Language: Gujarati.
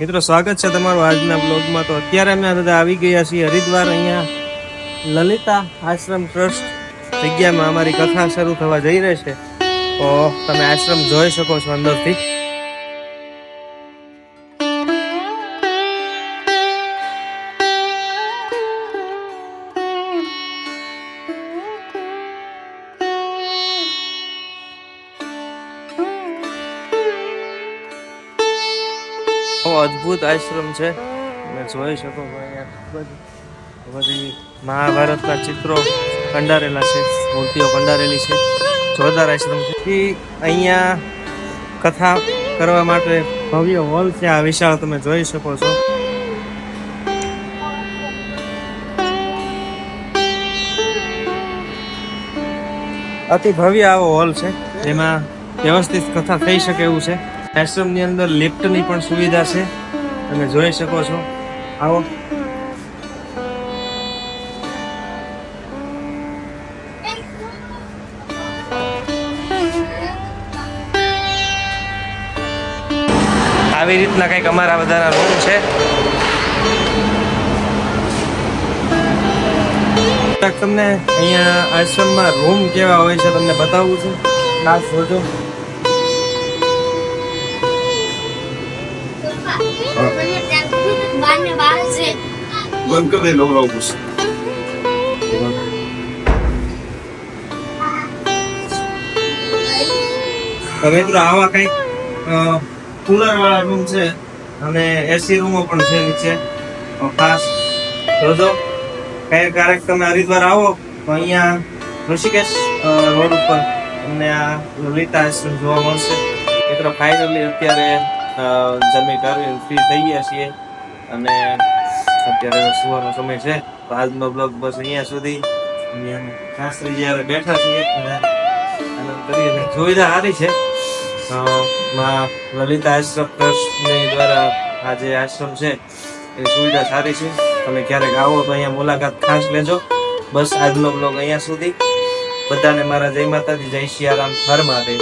મિત્રો, સ્વાગત છે તમારું આજના બ્લોગમાં તો અત્યારે અમે બધા આવી ગયા છીએ હરિદ્વાર અહીંયા. લલિતા આશ્રમ ટ્રસ્ટ જગ્યામાં અમારી કથા શરૂ થવા જઈ રહી છે. તો તમે આશ્રમ જોઈ શકો છો અંદરથી. અદ્ભુત આશ્રમ છે. તમે જોઈ શકો અહીંયા ખૂબ જ બધી મહાભારતના ચિત્રો કંડારેલા છે, મૂર્તિઓ કંડારેલી છે, જોરદાર આશ્રમ છે. અહીંયા કથા કરવા માટે ભવ્ય હોલ છે, આ વિશાળ તમે જોઈ શકો છો. અતિ ભવ્ય આવો હોલ છે, જેમાં વ્યવસ્થિત કથા થઈ શકે એવું છે. આશ્રમની અંદર લિફ્ટની પણ સુવિધા છે. તમે જોઈ શકો છો. આવો. આવી રીતના કંઈક અમારા બધાના રૂમ છે. તમને અહીંયા આશ્રમમાં રૂમ કેવા હોય છે તમને બતાવું છું. ખાસ જોજો બંધ કરી દે નવરા ઉપર તો આવા કંઈક કુલર વાળા રૂમ છે અને એસી રૂમો પણ છે નીચે. ખાસ જોજો. કઈ ક્યારેક તમે હરિદ્વાર આવો, તો અહીંયા ઋષિકેશ રોડ ઉપર તમને આ લલિતા આશ્રમ જોવા મળશે. મિત્રો ફાઇનલી અત્યારે જમી કરી ફ્રી થઈ ગયા છીએ. અને અત્યારે સુવાનો સમય છે. તો આજનો બ્લોગ બસ અહીંયા સુધી. શાસ્ત્રી જયારે બેઠા છીએ આનંદ કરીએ સુવિધા સારી છે. મા લલિતા આશ્રમ ટ્રસ્ટની દ્વારા આ જે આશ્રમ છે. એ સુવિધા સારી છે. તમે ક્યારેક આવો તો અહીંયા મુલાકાત ખાસ લેજો. બસ આજનો બ્લોગ અહીંયા સુધી. બધાને મારા જય માતાજી, જય શિયારામ હર મહાદેવ.